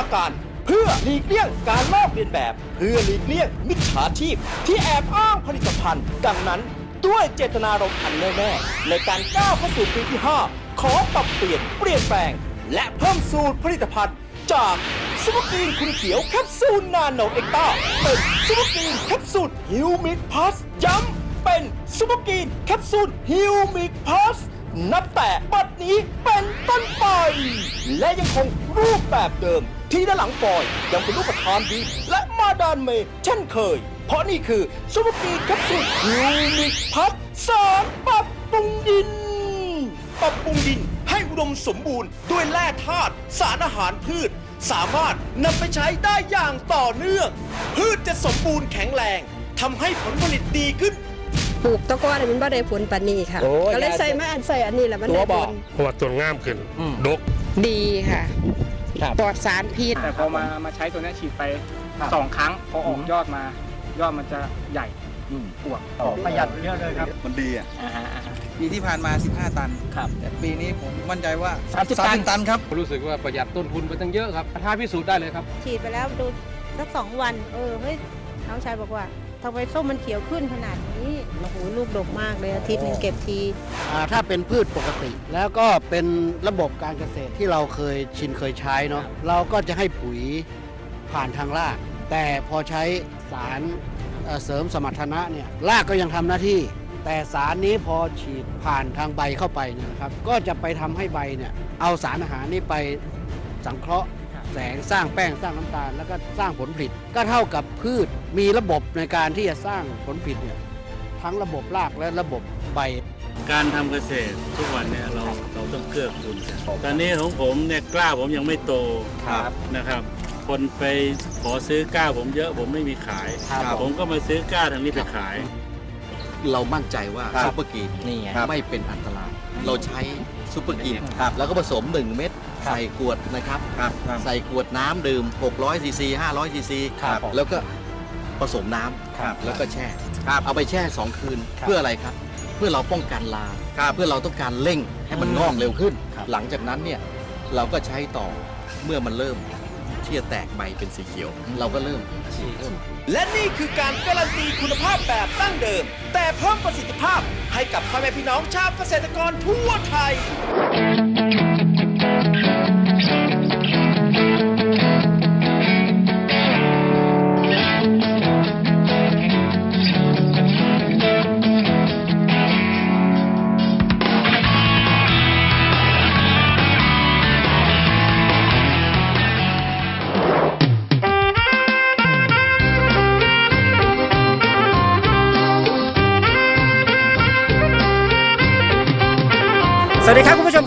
าการ เพื่อหลีกเลี่ยงการลอกเลียนแบบ เพื่อหลีกเลี่ยงมิจฉาชีพ ที่แอบอ้างผลิตภัณฑ์ ดังนั้นด้วยเจตนารมณ์อันแน่แน่ในการก้าวเข้าสู่ปีที่ 5 ขอปรับเปลี่ยนเปลี่ยนแปลง และเพิ่มสูตรผลิตภัณฑ์ จากซุปเปอร์กรีนคุณเขียวแคปซูลนาโนเอ็กต้าเป็นซุปเปอร์กรีนแคปซูลฮิวมิกพลัสย้ำเป็นซุปเปอร์กรีนแคปซูลฮิวมิกพลัสนับแต่บัดนี้เป็นต้นไป และยังคงรูปแบบเดิม ที่ด้านหลังฟอยล์ยังเป็นรูปประธานดี และมาดานเมย์เช่นเคย เพราะนี่คือซุปเปอร์กรีนแคปซูลฮิวมิกพลัสสารปรับปรุงดิน ปรับปรุงดินให้อุดมสมบูรณ์ด้วยแร่ธาตุสารอาหารพืช สามารถนำไปใช้ได้อย่างต่อเนื่อง พืชจะสมบูรณ์แข็งแรงทำให้ผลผลิตดีขึ้นปลูกตะกอนมันบ่ได้ผลปานนี้ค่ะ โอ้ยก็เลยใส่มาอันใส่อันนี้แหละมันตัวได้บผอก ลเพราะว่าต้นงามขึ้นอืมดก ดีค่ะ ครับ ปลอดสารพิษ แต่พอมามาใช้ตัวเนี้ยฉีดไปสองครั้งพอออกยอดมา ยอดมันจะใหญ่อวบประหยัดเยอะเลยครับ มันดีอะ อ่าฮะอ่าฮะ ปีที่ผ่านมา 15 ตัน ครับ แต่ปีนี้ผมมั่นใจว่า30ตัน ตันครับ รู้สึกว่าประหยัดต้นทุนไปตั้งเยอะครับท้าพิสูจน์ได้เลยครับ ฉีดไปแล้วดูสักสองวัน เออเฮ้ยน้องชายบอกว่า ทำไมส้มมันเขียวขึ้นขนาดนี้โอ้โหลูกดกมากเลยอาทิตย์หนึ่งเก็บที อ่าถ้าเป็นพืชปกติ แล้วก็เป็นระบบการเกษตรที่เราเคยชินเคยใช้เนาะเราก็จะให้ปุ๋ยผ่านทางราก แต่พอใช้สารเอ่อเสริมสมรรถนะเนี่ยรากก็ยังทำหน้าที่ แต่สารนี้พอฉีดผ่านทางใบเข้าไปเนี่ยนะครับ ก็จะไปทำให้ใบเนี่ยเอาสารอาหารนี้ไปสังเคราะห์ แสงสร้างแป้งสร้างน้ำตาล แล้วก็สร้างผลผลิต ก็เท่ากับพืชมีระบบในการที่จะสร้างผลผลิตเนี่ยทั้งระบบรากและระบบใบ การทำเกษตรทุกวันเนี่ยเราเราต้องเกื้อกูลกันตอนนี้ของผมเนี่ยกล้าผมยังไม่โตครับนะครับ คนไปขอซื้อกล้าผมเยอะผมไม่มีขายครับผมก็มาซื้อกล้าทางนี้ไปขาย เรามั่นใจว่าครับซุปเปอร์กรีนนี่ไงไม่เป็นอันตราย เราใช้ซุปเปอร์กรีนครับแล้วก็ผสม 1 เม็ดใส่ขวดนะครับ ครับครับใส่ขวดน้ำดื่ม 600ซีซี500ซีซีครับแล้วก็ผสมน้ำครับแล้วก็แช่เอาไปแช่ 2 คืนเพื่ออะไรครับ เพื่อเราป้องกันลาเพื่อเราต้องการเร่งให้มันงอกเร็วขึ้น หลังจากนั้นเนี่ยเราก็ใช้ต่อเมื่อมันเริ่มที่จะแตกใบเป็นสีเขียว เราก็เริ่มฉีดพ่นและนี่คือการการันตีคุณภาพแบบตั้งเดิม แต่เพิ่มประสิทธิภาพ ให้กับพ่อแม่พี่น้องชาวเกษตรกรทั่วไทย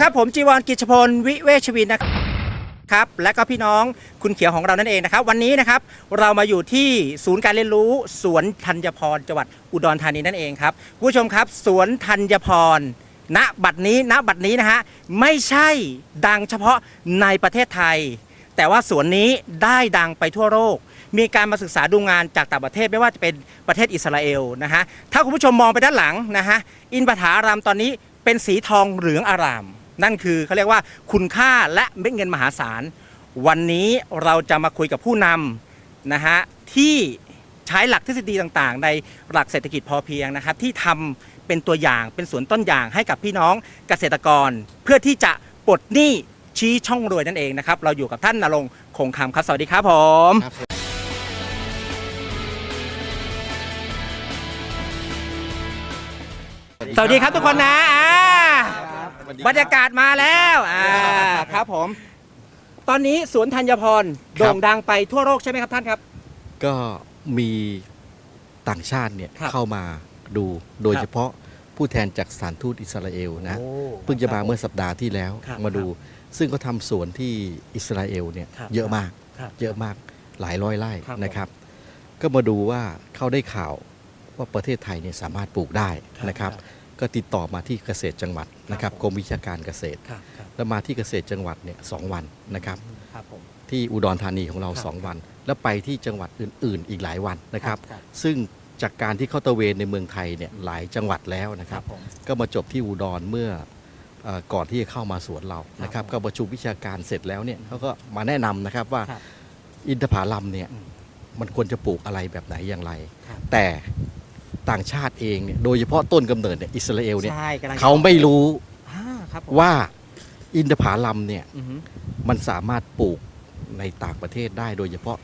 ครับผมครับผมจีวรกิจพลวิเวชวินนะครับและก็พี่น้องคุณเขียวของเรานั่นเองนะครับ วันนี้นะครับเรามาอยู่ที่ศูนย์การเรียนรู้ สวนธัญพรจังหวัดอุดรธานีนั่นเองครับคุณผู้ชมครับ สวนธัญพรณบัดนี้ณบัดนี้นะฮะไม่ใช่ดังเฉพาะในประเทศไทย แต่ว่าสวนนี้ได้ดังไปทั่วโลกมีการมาศึกษาดูงานจากต่างประเทศไม่ว่าจะเป็นประเทศอิสราเอลนะฮะถ้าคุณผู้ชมมองไปด้านหลังนะฮะอินปถารามตอนนี้เป็นสีทองเหลืองอาราม นั่นคือเขาเรียกว่าคุณค่าและเม็ดเงินมหาศาล วันนี้เราจะมาคุยกับผู้นำนะฮะที่ใช้หลักทฤษฎีต่างๆ ในหลักเศรษฐกิจพอเพียงนะครับ ที่ทำเป็นตัวอย่างเป็นสวนต้นอย่างให้กับพี่น้องเกษตรกร เพื่อที่จะปลดหนี้ชี้ช่องรวยนั่นเองนะครับ เราอยู่กับท่านนรงค์คงคำครับ สวัสดีครับผม สวัสดีครับทุกคนนะ บรรยากาศมาแล้วอ่าครับผม ตอนนี้สวนธัญพรครับโด่งดังไปทั่วโลกใช่ไหมครับท่านครับ ก็มีต่างชาติเนี่ยครับเข้ามาดูโดยครับเฉพาะผู้แทนจากสถานทูตอิสราเอลนะ เพิ่งจะมาเมื่อสัปดาห์ที่แล้วครับมาดู ซึ่งเขาทำสวนที่อิสราเอลเนี่ยครับเยอะมาก ครับเยอะมากหลายร้อยไร่ครับ นะครับ ก็มาดูว่าเขาได้ข่าวว่าประเทศไทยเนี่ยสามารถปลูกได้นะครับ ครับ ก็ติดต่อมาที่เกษตรจังหวัดนะครับครับผมกรมวิชาการเกษตรครับครับแล้วมาที่เกษตรจังหวัดเนี่ยสองวันนะครับครับผมที่อุดรธานีของเราครับ2วัน แล้วไปที่จังหวัดอื่น ๆ อีกหลายวันนะครับครับซึ่งจากการที่เข้าตระเวนในเมืองไทยเนี่ยหลายจังหวัดแล้วนะคครัรับบผมก็มาจบที่อุดรเมื่อเอ่อก่อนที่จะเข้ามาสวนเรานะครับผมก็ประชุมวิชาการเสร็จแล้วเนี่ยเขาก็มาแนะนำนะครับว่าครับอินทผลัมเนี่ยอืมมันควรจะปลูกอะไรแบบไหนอย่างไรครับแต่ ต่างชาติเองเนี่ยโดยเฉพาะต้นกำเนิดเนี่ยอิสราเอลเนี่ยใช่กำลังจะเขาไม่รู้อ่าครับผมว่าอินทผลัมเนี่ยอือฮึมันสามารถปลูกในต่างประเทศได้โดยเฉพาะ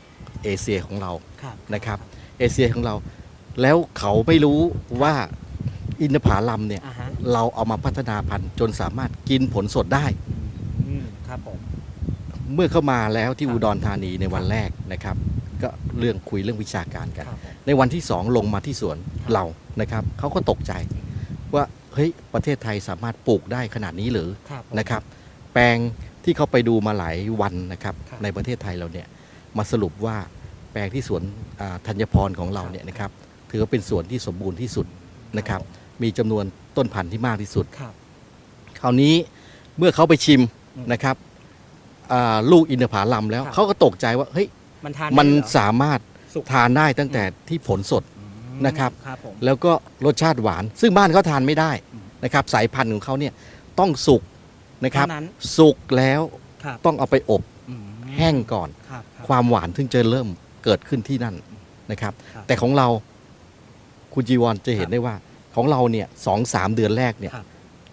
เอเชียของเรา ครับ นะครับเอเชียของเราแล้วเขาไม่รู้ว่าอินทผลัมเนี่ยอ่าฮะ เราเอามาพัฒนาพันธุ์จนสามารถกินผลสดได้ อืมครับผม เมื่อเข้ามาแล้วที่ครับอุดรธานีในวันแรกนะครับก็ เรื่องคุยเรื่องวิชาการกันครับผมในวันที่สองลงมาที่สวนครับเรานะครับเขาก็ตกใจว่าเฮ้ยประเทศไทยสามารถปลูกได้ขนาดนี้หรือครับนะครับ แปลงที่เขาไปดูมาหลายวันนะครับครับ ในประเทศไทยเราเนี่ยมาสรุปว่าแปลงที่สวนอ่าธัญพรของเราเนี่ยนะครับ ถือว่าเป็นสวนที่สมบูรณ์ที่สุดนะครับ มีจำนวนต้นพันธุ์ที่มากที่สุดครับคราวนี้เมื่อเขาไปชิมอืมนะครับอ่าลูกอินทผลัมแล้วครับเขาก็ตกใจว่าเฮ้ย มันทานมันได้เหรอ สามารถสุก ทานได้ตั้งแต่ที่ผลสดอืมนะครับ ครับผม แล้วก็รสชาติหวาน ซึ่งบ้านเขาทานไม่ได้อืมนะครับ สายพันธุ์ของเขาเนี่ยต้องสุกนะครับเท่านั้น สุกแล้วครับต้องเอาไปอบอืมแห้งก่อน ครับครับ ความหวานถึงจะเริ่มเกิดขึ้นที่นั่นนะครับ ครับแต่ของเราคุณจีวรจะเห็ครับนได้ว่าของเราเนี่ยสองสามเดือนแรกเนี่ยครับ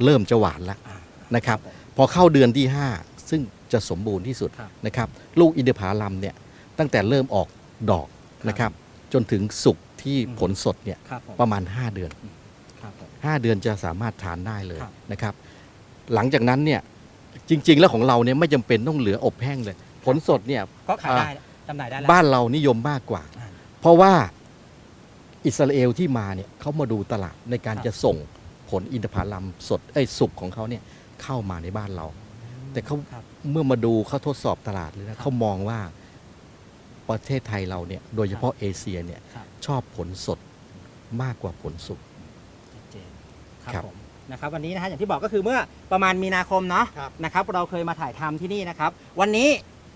เริ่มจะหวานแล้วอ่า นะครับ พอเข้าเดือนที่ 5 ซึ่งจะสมบูรณ์ที่สุดครับ นะครับ ลูกอินทผลัมเนี่ย ตั้งแต่เริ่มออกดอกนะครับ จนถึงสุกที่อืมผลสดเนี่ยครับผมประมาณ 5 เดือน ครับผม 5 เดือนจะสามารถทานได้เลยครับ นะครับ หลังจากนั้นเนี่ยจริง ๆ แล้วของเราเนี่ยไม่จำเป็นต้องเหลืออบแห้งเลย ผลสดเนี่ย ก็ขายได้อ่าจำหน่ายได้แล้ว บ้านเรานิยมมากกว่า อ่าเพราะว่าอิสราเอลที่มาเนี่ยเขามาดูตลาดในการครับ จะส่งผลอินทผลัมสดไอ้ยสุกของเขาเนี่ยเข้ามาในบ้านเรา แต่เขา ครับ เมื่อมาดูเขาทดสอบตลาดเลยนะเขามองว่า ประเทศไทยเราเนี่ยโดยเฉพาะเอเชียเนี่ยครับชอบผลสดมากกว่าผลสุกชัดเจนคครัรับบผมนะครับวันนี้นะฮะอย่างที่บอกก็คือเมื่อประมาณมีนาคมเนาะนะครับเราเคยมาถ่ายทำที่นี่นะครับ วันนี้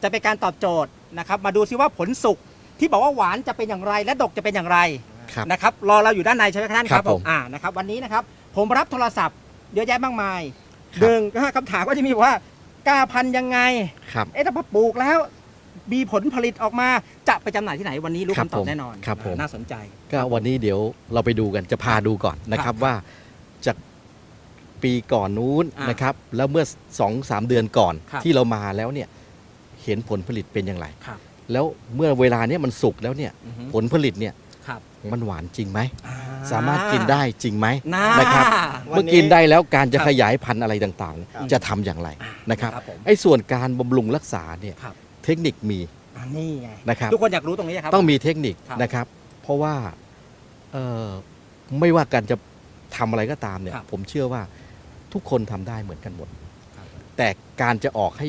จะเป็นการตอบโจทย์นะครับมาดูซิว่าผลสุกที่บอกว่าหวานจะเป็นอย่างไร และดกจะเป็นอย่างไรครับนะครับรอเราอยู่ด้านในใช่ไหมครับท่านครับผมอ่านะครับวันนี้นะครับผมรับโทรศัพท์เยอะแยะมากมายครับหนึ่งก็คำถามก็จะมีว่ากล้าพันธุ์ยังไงครับเอ๊ะถ้าพอปลูกแล้ว มีผลผลิตออกมาจะไปจำหน่ายที่ไหนวันนี้รู้ครับคำตอบผมแน่นอนครับผม น่าสนใจ ก็วันนี้เดี๋ยวเราไปดูกันจะพาดูก่อนนะคครัรับบว่าจากปีก่อนนู้นอ่านนะครับ แล้วเมื่อสองสามเดือนก่อนครับ ที่เรามาแล้วเนี่ยเห็นผลผลิตเป็นอย่างไร ครับแล้วเมื่อเวลาเนี้ยมันสุกแล้วเนี่ยอือฮึผลผลิตเนี่ยครับมันหวานจริงไหม อ่สามารถกินได้จริงไหมน่า นะครับวัเมื่อกินได้แล้วการจะครับขยายพันธุ์อะไรต่างๆเนี่ยครับจะทำอย่างไรนะครับ ครับผมไอ้ส่วนการบำรุงรักษาเนี่ยครับ เทคนิคมีอ่านี่ไงนะครับ ทุกคนอยากรู้ตรงนี้ครับ ต้องมีเทคนิคครับนะครับ เพราะว่าเอ่อไม่ว่าการจะทำอะไรก็ตามเนี่ยครับผมเชื่อว่าทุกคนทำได้เหมือนกันหมดครับแต่การจะออกให้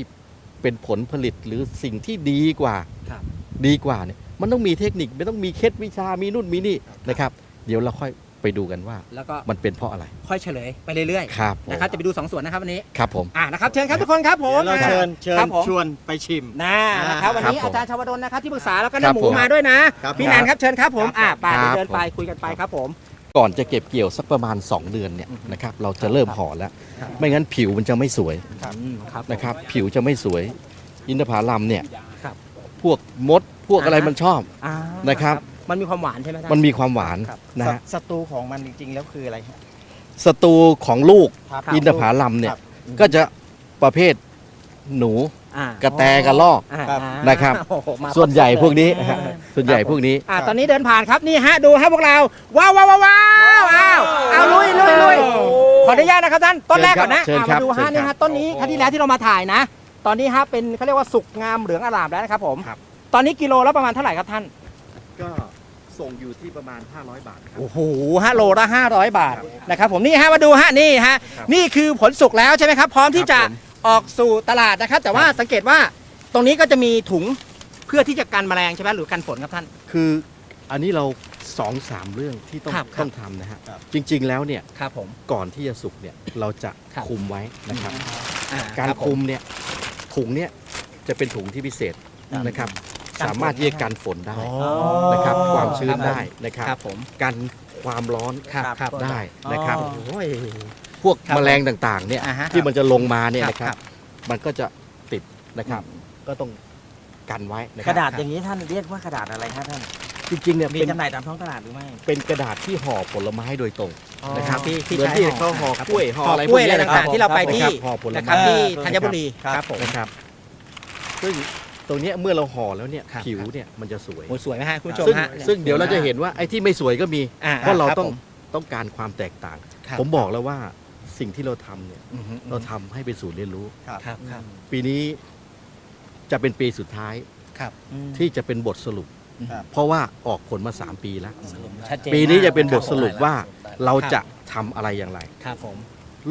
เป็นผลผลิตหรือสิ่งที่ดีกว่าครับดีกว่าเนี่ยมันต้องมีเทคนิคมันต้องมีเคล็ดวิชามีนู่นมีนี่นะครับ เดี๋ยวเราค่อย ไปดูกันว่าแล้วก็มันเป็นเพราะอะไร ค่อยเฉลยไปเรื่อยครับผม ๆนะครับจะไปดูสองส่วนนะครับวันนี้ครับผม อ่านะครับเชิญครับทุกคนครับผมเราเชิญเชิญครับผมชวนไปชิม นะนะครับวันนี้ครับผมอาจารย์ชาวดลนะครับที่ปรึกษาแล้วก็คน้ารับหมูผมมาด้วยนะครับพี่แนนครับเชิญครับผมอ่าไปครับ เดินไปผมคุยกันไปครับผม ก่อนจะเก็บเกี่ยวสักประมาณ 2 เดือนเนี่ยนะครับเราจะเริ่มห่อแล้ว ไม่งั้นผิวมันจะไม่สวยอืมครับ นะครับ ผิวจะไม่สวย อินทผลัมเนี่ยครับพวกมดพวกอะไรอ่าฮะ มันชอบอ่านะครับ มันมีความหวานใช่ไหมท่านมันมีความหวานครับนะฮะศัตรูของมันจริงๆแล้วคืออะไรฮะ ศัตรูของลูกครับอินทผลัมเนี่ย ครับ ก็จะประเภทหนู อ่ากระแตกระลอกอ่าครับนะครับ โอ้โมาส่วนใหญ่พวกนี้อ่าฮะส่วนใหญ่พวกนี้ อ่าตอนนี้เดินผ่านครับนี่ฮะดูฮะพวกเรา ว้าวว้าวว้าวว้าวอ้าวเอาลุยลุยลุยขออนุญาตนะครับท่านต้นแรกก่อนนะเชิญอ่าครัมาบดูเชิฮะญครับนี่ฮะต้นนี้ครั้งที่แล้วที่เรามาถ่ายนะ ตอนนี้ฮะเป็นเขาเรียกว่าสุกงามเหลืองอร่ามแล้วนะครับผม ครับ ตอนนี้กิโลละประมาณเท่าไหร่ครับท่าน ก็ ส่งอยู่ที่ประมาณ 500 บาทโอ้โหห้าโลละ500 บาทนะครับผมนี่ฮะมาดูฮะนี่ฮะครับนี่คือผลสุกแล้วใช่ไหมครับ พร้อมที่จะครับผมออกสู่ตลาดนะครับ แต่ว่าสังเกตว่าตรงนี้ก็จะมีถุงเพื่อที่จะกันแมลงใช่ไหมหรือกันฝนครับท่าน คืออันนี้เราสองสามเรื่องที่ต้องครับครับต้องทำนะฮะจริง ๆ แล้วเนี่ยครับผม ก่อนที่จะสุกเนี่ยเราจะครับ คุมไว้นะครับ อ่การรับผ คุมเนี่ยถุงเนี่ยจะเป็นถุงที่พิเศษนะครับกันฝน สามารถที่จะกันฝนได้อ๋อนะครับความชื้คนรับผมได้นะครับครับผมกันความร้อนครับครับได้นะครับโอ้ยพวกครับแมลงต่างๆเนี่ยอ่าฮะที่มันจะลงมาเนี่ยครับนะครับครับ มันก็จะติดนะครับ ก็ต้องกันไว้นะคกรับระดาษอย่างนี้ท่านเรียกว่ากระดาษอะไรครับท่านจริงๆเนี่ยมีเป็นจำหน่ายตามท้องตลาดหรือไม่ เป็นกระดาษที่ห่อผลไม้โดยตรงนะครับที่ที่เหมือนใช้ที่ห่อเขาห่อครับกล้วยห่อห่ออะไรกล้วยพวอะไรนี้นคบต่างๆที่เราไปที่นะครับห่อผลนะคไม้รับที่เออธัญบุรีครับครับผมนะครับซึ่ง ตรงเนี้ยเมื่อเราห่อแล้วเนี่ยครับ ผิวเนี่ยมันจะสวย โอ้ยสวยไหมฮะคุณผู้ชมซึ่งฮะ ซึ่งเดี๋ยวเราจะเห็นว่าไอ้ที่ไม่สวยก็มี อ่เพราะเราคบต้องผมต้องการความแตกต่าง ครับ ผมบอกแล้วว่าสิ่งที่เราทำเนี่ยอือฮึเราทำให้เป็นศูนย์เรียนรู้ ครับครับปีนี้จะเป็นปีสุดท้ายครับที่จะเป็นบทสรุป ครับ เพราะว่าออกผลมา 3 ปีแล้ว ชัดเจนปีนี้จะเป็นมากบทสรุปว่าเราครับจะทำอะไรอย่างไร ครับผม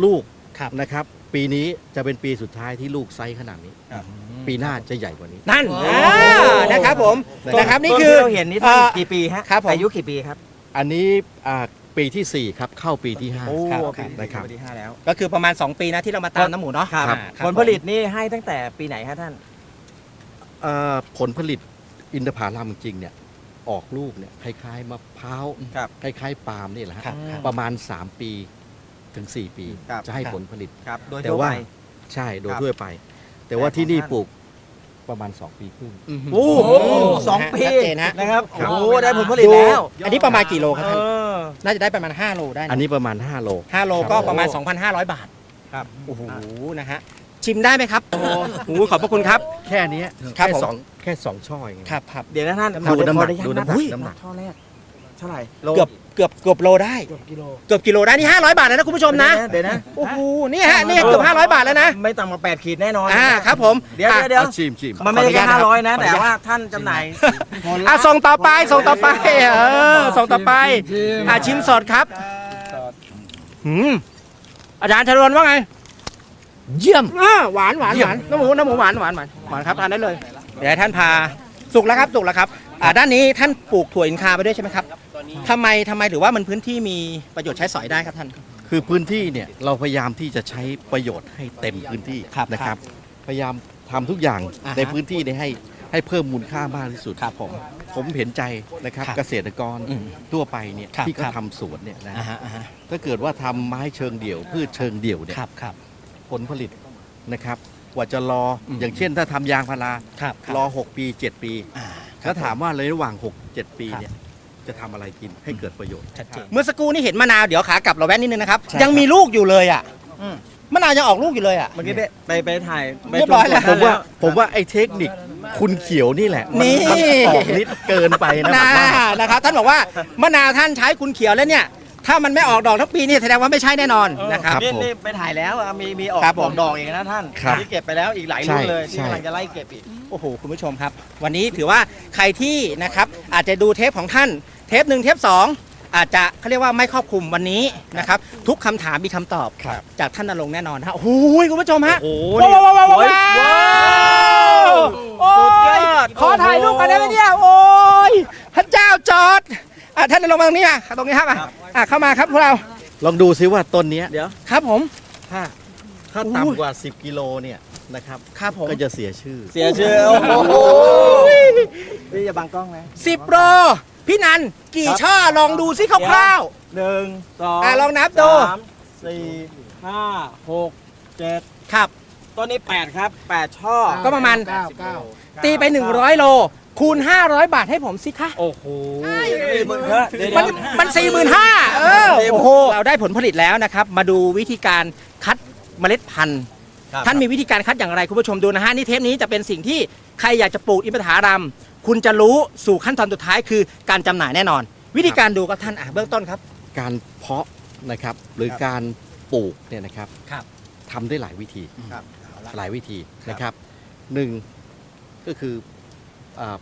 ลูก ครับนะครับ ปีนี้จะเป็นปีสุดท้ายที่ลูกไซส์ขนาดนี้ปีหน้าจะใหญ่กว่านี้ นั่นอ่านะครับผมต้น นะครับนี่ต้คือที่เราเห็นนี่ท่านเอ่อกี่ปีฮะครับผม อายุกี่ปีครับ อันนี้อ่าปีที่4ครับเข้าปีที่ โอ้5ครับปีที่นะครับปีที่ห้าแล้วก็คือประมาณ 2 ปีนะที่เรามาตามน้ำหมูเนาะครับอ่าครับผลผลิตนี่ให้ตั้งแต่ปีไหนฮะท่านเอ่อผลผลิตอินทผลัมจริงๆเนี่ยออกลูกเนี่ยคล้ายๆมะพร้าวครับ คล้ายๆปาล์มนี่แหละฮะครับครับประมาณ 3 ปี ถึง 4 ปี ครับ จะให้ครับผลผลิต ครับ โดยแต่ทั่วว่า ไป ใช่โดยครับทั่วไป แต่ว่าที่นี่แต่ของท่านปลูกประมาณ 2 ปีครึ่ง โอ้โหสองปีชัดเจนฮะ นะครับครับ โอ้โหได้ผลผลิตแล้ว อันนี้ประมาณกี่โลครับเอท่านอน่าจะได้ประมาณ 5 โลได้นะอันนี้ประมาณ 5 โล5โลก็ประมาณ 2,500 บาทครับ โอ้โหนะฮะชิมได้ไหมครับโอ้โหขอบพระคุณครับ แค่เนี้ยครับแค่ผม สองแค่สองช่อเอง ครับครับ เดี๋ยวนะท่านดูน้ำหนักขออญาตดูน้ำหนักอุ้ยน้ำหนัก ท่อแรกเท่าไหร่โลเกือบ เกือบเกือบโลได้ เกือบกิโล เกือบกิโลได้นี่500 บาทแล้วนะคุณผู้ชมนะเดี๋ยวนะ โอ้โหนี่ฮะนี่เกือบ500 บาทแล้วนะ ไม่ต่ำกว่า8ขีดแน่นอนอ่าครับผมเดี๋ยวอะเดี๋ยวเอาชิมชิมมันไม่ได้แค่ขออนุญาตนะครับห้าร้อยนะขออนุแต่ญาตว่าท่านจำหน่ายอะส่งต่อไปส่งต่อไปเออส่งต่อไปอะชิมสดครับหืมอาจารย์ชรวนว่าไง เยี่ยมอ่าหวานหวานเยี่หยมวานน้ำหมูน้ำหมูหวานหวานหวานหวานครับทานได้เลยเดี๋ยวให้ท่านพา สุกแล้วครับสุกแล้วครับอ่าด้านนี้ท่านปลูกถั่วอินคาไปด้วยใช่ไหมครับทำไมทำไมหรือว่ามันพื้นที่มีประโยชน์ใช้สอยได้ครับท่าน คือพื้นที่เนี่ยเราพยายามที่จะใช้ประโยชน์ให้เต็มพื้นที่ครับนะคครัรับบพยายามทำทุกอย่างอ่าฮะในพื้นที่เนี่ยให้ให้เพิ่มมูลค่ามากที่สุดครับผมผมเห็นใจนะครับครับเกษตรกรอืมทั่วไปเนี่ยครับที่เขาครับทำสวนเนี่ยนะอ่าฮะอ่าฮะถ้าเกิดว่าทำไม้เชิงเดี่ยวพืชเชิงเดี่ยวเนี่ยครับครับผลผลิตนะครับ กว่าจะรออมอย่างเช่นถ้าทำยางพาราครับรอ 6 ปี 7 ปีอ่าแล้วถามว่าในระหว่าง 6 7 ปีครับเนี่ยจะทำอะไรกินให้เกิดประโยชน์ชัดเจนเมื่อสักครู่นี่เห็นมะนาวเดี๋ยวขากลับเราแวะนิดนึงนะครับใช่ยังมีลูกอยู่เลยอะอืมมะนาวยังออกลูกอยู่เลยอะ เมื่อกี้ไปไปไปถ่ายไปเรียบร้อยแล้วตผวจมว่าแล้ผมว่าไอ้เทคนิคคุณเขียวนี่แหละ มันี่มันออกฤทธิ์เกินไปนะนะผมว่านะครับท่านบอกว่ามะนาวท่านใช้คุณเขียวแล้วเนี่ย ถ้ามันไม่ออกดอกทั้งปีนี่แสดงว่าไม่ใช่แน่นอนนะครับครับนี่ผมนี่ไปถ่ายแล้วอะมีมีออกครับผมออกดอกเองนะท่านครับที่เก็บไปแล้วอีกหลายใช่รุ่นเลยที่ใช่กำลังจะไล่เก็บอีก โอ้โห คุณผู้ชมครับ วันนี้ถือว่าใครที่นะครับอาจจะดูเทปของท่าน เทปหนึ่งเทปสองอาจจะเขาเรียกว่าไม่ครอบคลุมวันนี้นะครับทุกคำถามมีคำตอบ ครับจากท่านนรงค์แน่นอนฮะโอ้โหคุณผู้ชมฮะโอ้โหว้าวว้าวว้าวสวยว้าวโอ้สุดยยอด ขอถ่ายรูปกันได้ไหมเนี่ยโอ้ยพระเจ้าจอด อะท่านนรงค์มาตรงนี้อะตรงนี้ครับอะอะเข้ามาครับพวกเราลองดูซิว่าต้นเนี้ยเดี๋ยวครับผมถ้าถ้าอู้ต่ำกว่า 10 กิโลเนี่ยนะครับครับผมก็จะเสียชื่อ เสียชื่อโอ้โหนี่จะบังกล้องนะสิบโลพี่นันกี่ช่อลองดูซิคร่าวหนึ่งสองอะลองนับดูสามสี่ห้าหกเจ็ดๆครับต้นนี้แปดครับแปดช่อ ก็ประมาณเก้าเก้าตีไป 100 โล คูณ 500 บาทให้ผมสิคะ โอ้โหนี่มึงเถอะเดี๋ยวมันเดี๋ยวมันสี่หมื่นห้าเออเต็มโอ้โหเราได้ผลผลิตแล้วนะครับ มาดูวิธีการคัดเมล็ดพันธุ์ครับท่านมีวิธีการคัดอย่างไรคุณผู้ชมดูนะฮะนี่เทปนี้จะเป็นสิ่งที่ใครอยากจะปลูกอินทผลัมคุณจะรู้สู่ขั้นตอนสุดท้ายคือการจำหน่ายแน่นอน วิธีการดูก็ท่านอะเบื้องต้นครับ การเพาะนะครับหรือการปลูกเนี่ยนะครับครับทำได้หลายวิธีครับหลายวิธีนะครับหนึ่งก็คืออ่า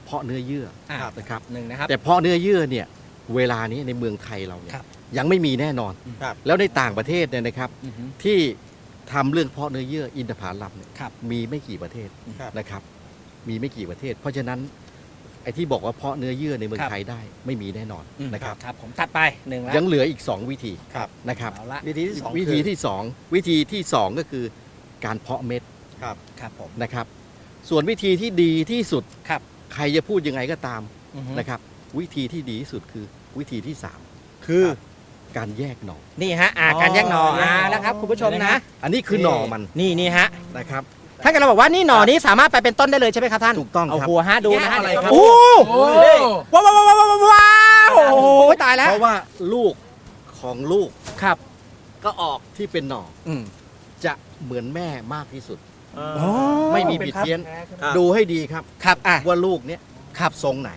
เพาะเนื้อเยื่ออะนะครับหนึ่งนะครับแต่เพาะเนื้อเยื่อเนี่ยเวลานี้ในเมืองไทยเราเนี่ยครับยังไม่มีแน่นอนครับแล้วในต่างประเทศเนี่ยนะครับอือฮึที่ทำเรื่องเพาะเนื้อเยื่ออินทผลัมเนี่ยครับมีไม่กี่ประเทศครับนะครับ มีไม่กี่ประเทศ เพราะฉะนั้นไอ้ที่บอกว่าเพาะเนื้อเยื่อในเมืองครับไทยได้ไม่มีแน่นอนอืมนะครับครับผมตัดไปหนึ่งแล้วยังเหลืออีก 2 วิธีครับนะครับเอาละวิธีที่สองวิธีที่2วิธีที่ 2 ก็คือการเพาะเม็ดครับผมนะครับ ส่วนวิธีที่ดีที่สุดครับ ใครจะพูดยังไงก็ตามอือฮึ นะครับ วิธีที่ดีที่สุดคือวิธีที่3คือ การแยกหน่อ นี่ฮะอ่าการแยกหน่ออ่าแล้วครับคุณผู้ชมนะ อันนี้คือหน่อมันนี่นี่ฮะ นะครับ ถ้าเกิดเราบอกว่านี่หน่อนี้สามารถไปเป็นต้นได้เลยใช่ไหมครับท่านถูกต้องเอาครับหัวฮะดูนะฮะแยกอะไรครับโอ้ว้าวว้าวว้าวว้าวว้าวโอ้โหตายแล้วเพราะว่าลูกของลูกครับ ก็ออกที่เป็นหน่ออืมจะเหมือนแม่มากที่สุด โอ้ไม่มีผิดเพี้ยน ครับ ดูให้ดีครับ ครับอะว่าลูกเนี้ยครับทรงไหน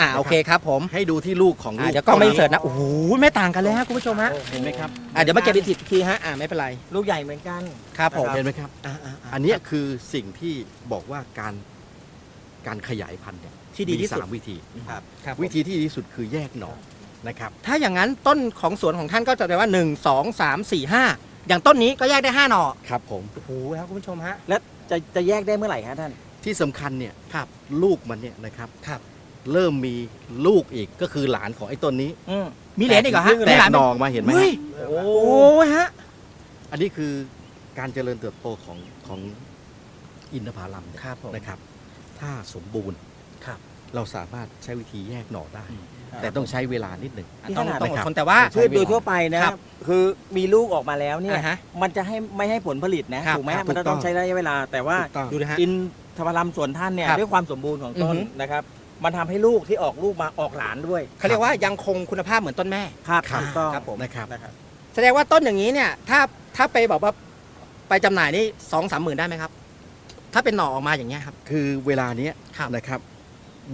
อ่าโอเคครับผมให้ดูที่ลูกของอ่าลูกเดี๋ยวก็ไม่เสิร์ชนะโอ้โหไม่ต่างกันเลยฮะคุณผู้ชมฮะเห็นไหมครับอ่าเดี๋ยวมาเก็บอีกทีทีฮะอ่าไม่เป็นไรลูกใหญ่เหมือนกัน ครับผมเห็นไหมครับ อ่าอ่าาอันเนี้ยคือสิ่งที่บอกว่าการการขยายพันธุ์เนี่ยที่ดีที่สุด มีสามวิธีครับครับวิธีที่ดีที่สุดคือแยกหน่อนะครับ ถ้าอย่างนั้นต้นของสวนของท่านก็จะแปลว่า 1 2 3 4 5 อย่างต้นนี้ก็แยกได้ 5 หน่อครับผม โอ้โหครับคุณผู้ชมฮะ แล้วจะจะแยกได้เมื่อไหร่ฮะท่าน ที่สำคัญเนี่ยครับ ลูกมันเนี่ยนะครับครับ เริ่มมีลูกอีกก็คือหลานของไอ้ต้นนี้อืมมีเหรียญอีกเหรอฮะแตมีกหลานหนองมาเห็นไหมเฮ้ยฮะโอ้โอ้ยฮะ อันนี้คือการเจริญเติบโตของของอินทผลัมเนี่ยครับผม นะครับ ถ้าสมบูรณ์ครับ เราสามารถใช้วิธีแยกหน่อได้ อืม แต่ต้องใช้เวลานิดหนึ่ง อะต้องนี่ขนาด ต้องอดนะครับทนแต่ว่าพืชโดยทั่วไปนะ ครับคือมีลูกออกมาแล้วเนี่ยอ่าฮะมันจะให้ไม่ให้ผลผลิตนะครับถูกไหมครับมันจะถูกต้ต้อองง ใช้ระยะเวลา แต่ว่าถูกต้อง ดูนะฮะ อินทผลัมสวนท่านเนี่ยครับด้วยความสมบูรณ์ของต้นอือฮึ นะครับ มันทำให้ลูกที่ออกลูกมาออกหลานด้วยเขาเรียกว่ายังคงคุณภาพเหมือนต้นแม่ ครับครับ ถูกต้องครับผม นะครับ นะครับ แสดงว่าต้นอย่างนี้เนี่ย ถ้าถ้าไปบอกว่าไปจำหน่ายนี่สองสามหมื่นได้ไหมครับ ถ้าเป็นหน่อออกมาอย่างเงี้ยครับ คือเวลาเนี้ยครับ นะครับ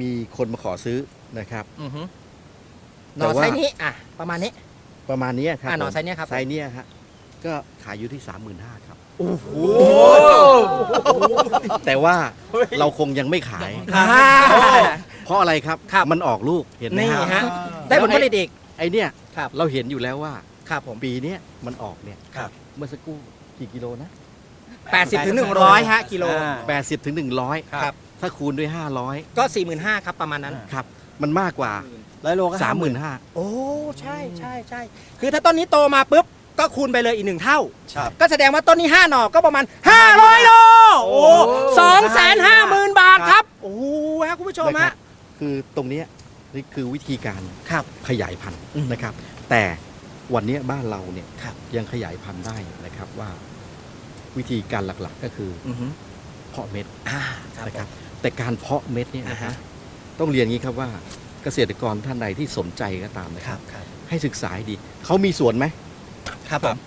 มีคนมาขอซื้อนะครับ อือฮึ หแต่น่อว่าไซส์นี้อะประมาณนี้ ประมาณเนี้ยครับอ่าหน่อผมไซส์เนี้ยครับ ไซส์เนี้ยฮะก็ขายอยู่ที่ 35,000ครับ โอ้โห แต่ว่าเราคงยังไม่ขายอ่าเพราะอะไรครับครับ มันออกลูกเห็นไหมนี่ฮะฮะ ได้ผลผลิตอีก ไอเนี้ยครับเราเห็นอยู่แล้วว่าครับผมปีเนี้ยมันออกเนี่ยครับเมื่อสักครู่กี่กิโลนะ80ถึง100 ฮะกิโลอ่า80ถึง100 ครับ ถ้าคูณด้วยก็ 45,000 ครับ ประมาณนั้น500ครับ มันมากกว่า ร้อยโลก็35,000โอ้ใช่ใช่ใช่คือถ้าต้นนี้โตมาปุ๊บก็คูณไปเลยอีกหนึ่งเท่า ครับ ก็แสดงว่าต้นนี้5หน่อก็ประมาณ 500 โล โอ้สองแสนห้าหมื่นบาทครับ โอ้โหฮะคุณผู้ชมนะครัฮะบคือตรงเนี้ยนี่คือวิธีการครับขยายพันธุ์อืมนะครับ แต่วันเนี้ยบ้านเราเนี่ยครับ ยังขยายพันธุ์ได้นะครับว่า วิธีการหลักๆก็คืออือฮึเพาะเม็ดอ่าครับนะครับ แต่การเพาะเม็ดเนี่ยอ่านะฮะฮะ ต้องเรียนงี้ครับว่า เกษตรกรท่านใดที่สนใจก็ตามนะคครัรับ บครับให้ศึกษาให้ดี เขามีสวนไหม ครับผม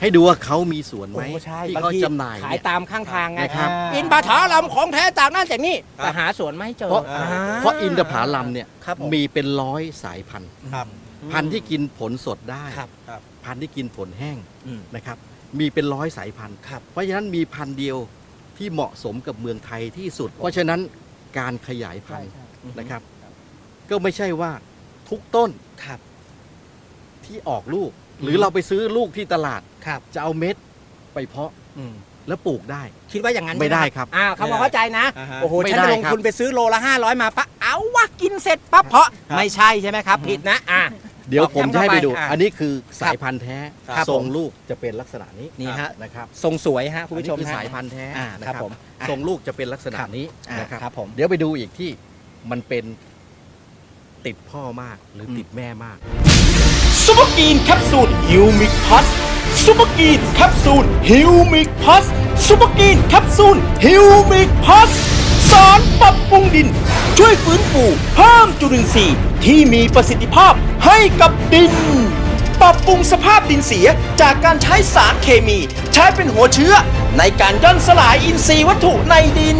ให้ดูว่าเขามีสวนไหมโอ้ใช่ที่บางเขาที จำหน่ายขายเนี่ย ตามข้างทางไงนะครับ อินบาถาลำของแท้จากนั่นจากนี่แต่หาสวนไม่เจอเพราะอ่า เพราะอินทผลัมเนี่ยครับผมมีเป็นร้อยสายพันธุ์ ครับพันธุ์ที่กินผลสดได้ครับ พันธุ์ที่กินผลแห้งอืม นะครับ มีเป็นร้อยสายพันธุ์ ครับ เพราะฉะนั้นมีพันธุ์เดียวที่เหมาะสมกับเมืองไทยที่สุด เพราะฉะนั้นการขยายพันธุ์นะครับ ก็ไม่ใช่ว่าทุกต้นครับ ที่ออกลูก หรือเราไปซื้อลูกที่ตลาด ครับ จะเอาเม็ดไปเพาะอืมแล้วปลูกได้ คิดว่าอย่างนั้นไม่ได้ใช่หครับอ้าวเขาบอกเข้าใจนะ อ่าฮะโอ้โห ไม่ฉันได้ลงครับทุนไปซื้อโลละ 500 มาปะเอาวะกินเสร็จปั๊บเพาะไม่ใช่ใช่ไหมครับ ผิดนะ อะเดี๋ยวผมจะให้ไปดู อะอันนี้คือสายพันธุ์แท้ครับทรงลูกจะเป็นลักษณะนี้นี่ฮะ นะครับทรงสวยฮะคุณผู้ชมอันนี้คือฮะ สายพันธุ์แท้อ่านะคครัรับบผมอะทรงลูกจะเป็นลักษณะครับนี้อ่านะครับ ครับผม เดี๋ยวไปดูอีกที่มันเป็น ติดพ่อมากหรือติดแม่มากซุปเปอร์กีนแคปซูลฮิวมิกพัสซุปเปอร์กีนแคปซูลฮิวมิกพัสซุปเปอร์กีนแคปซูลฮิวมิกพัสสารปรับปรุงดิน ช่วยฟื้นฟูเพิ่มจุลินทรีย์ที่มีประสิทธิภาพให้กับดิน ปรับปรุงสภาพดินเสียจากการใช้สารเคมี ใช้เป็นหัวเชื้อ ในการย่อยสลายอินทรีย์วัตถุในดิน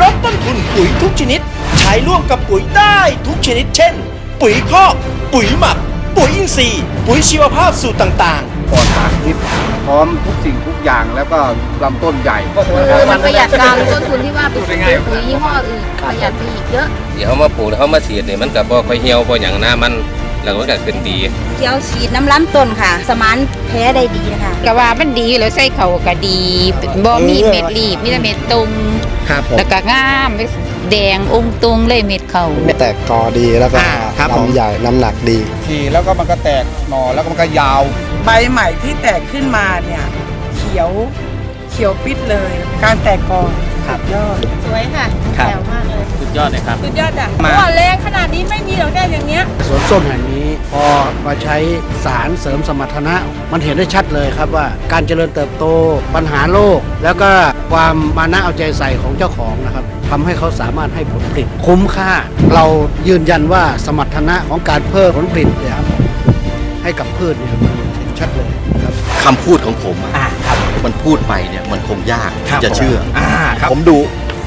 ลดต้นทุนปุ๋ยทุกชนิด ใช้ร่วมกับปุ๋ยได้ทุกชนิดเช่น ปุ๋ยคอก ปุ๋ยหมัก ปุ๋ยอินทรีย์ ปุ๋ยชีวภาพสูตรต่างๆปลอดสารพิษพร้อมทุกสิ่งทุกอย่างแล้วก็ลำต้นใหญ่คือมันประหยัดการต้นทุนที่ว่าไปซื้อปุ๋ยยี่ห้ออื่นประหยัดไปอีกเยอะเดี๋ยวเขามาปลูกแล้วเขามาเสียดเนี่ยมันก็บ่ค่อยเหี่ยวบ่อย่างหน้ามันแล้วมันก็ขึ้นดีเที่ยวฉีดน้ำล้ำต้นค่ะ สมานแพ้ได้ดีนะคะก็ว่ามันดีแล้วใส่เขาก็ดีบ่มีเม็ดรีบมีแต่เม็ดตุ่มครับผมแล้วก็งาม แดงองค์ตรงเลยเม็ดเขา แตกกอดีแล้วก็อ่าครับผม ลำใหญ่น้ำหนักดี ขี่แล้วก็มันก็แตกหน่อแล้วก็มันก็ยาว ใบใหม่ที่แตกขึ้นมาเนี่ยเขียวเขียวปิดเลย การแตกกอสุดยอด สวยค่ะครับ แจ๋วมากเลย สุดยอดเลยครับ สุดยอดอะมา หัวแรงขนาดนี้ไม่มีหรอกได้อย่างเงี้ย สวนส้มแห่งนี้พอมาใช้สารเสริมสมรรถนะ มันเห็นได้ชัดเลยครับว่าการเจริญเติบโตปัญหาโลก แล้วก็ความมานะเอาใจใส่ของเจ้าของนะครับ ทำให้เขาสามารถให้ผลผลิตคุ้มค่า เรายืนยันว่าสมรรถนะของการเพิ่มผลผลิตเนี่ยให้กับพืชเนี่ยมันเห็นชัดเลยครับคำพูดของผมอะอ่าครับมันพูดไปเนี่ยมันคงยากครับที่จะเชื่ออ่าครับผมดู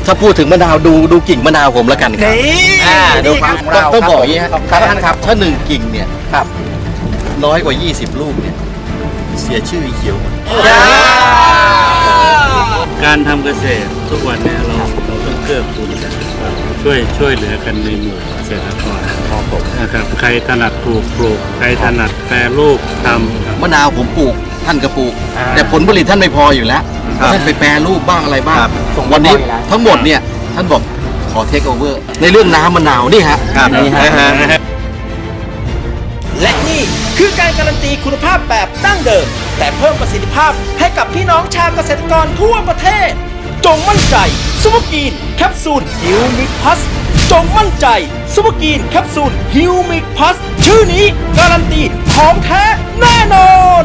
ถ้าพูดถึงมะนาวดูดูกิ่งมะนาวผมแล้วกันครับนี่อ่าดูนี่คครัรับบต้องต้องบอกอย่างนี้ฮะครับท่านครับถ้าหนึ่งกิ่งเนี่ยครับน้อยกว่า 20 ลูกเนี่ยเสียชื่ออีเขียวหมดการทำเกษตรทุกวันเนี่ยเราเราต้องเกื้อกูลกันช่วยช่วยเหลือกันในหมู่เกษตรกรนะครับใครถนัดปลูกปลูกใครถนัดแปรรูปทำ มะนาวผมปลูกท่านก็ปลูก อ่าแต่ผลผลิตท่านไม่พออยู่แล้วครับท่านไปแปรรูปบ้างอะไรบ้างครับส่งวันนี้ไปแล้ว ทั้งหมดเนี่ยท่านบอกขอเทคโอเวอร์ในเรื่องน้ำมะนาวนี่ฮะนี่ฮะนะฮะ และนี่คือการการันตีคุณภาพแบบดั้งเดิม แต่เพิ่มประสิทธิภาพให้กับพี่น้องชาวเกษตรกรทั่วประเทศ จงมั่นใจซูเปอร์กีนแคปซูลฮิวมิกพัสจงมั่นใจซูเปอร์กีนแคปซูลฮิวมิกพัสชื่อนี้การันตีของแท้แน่นอน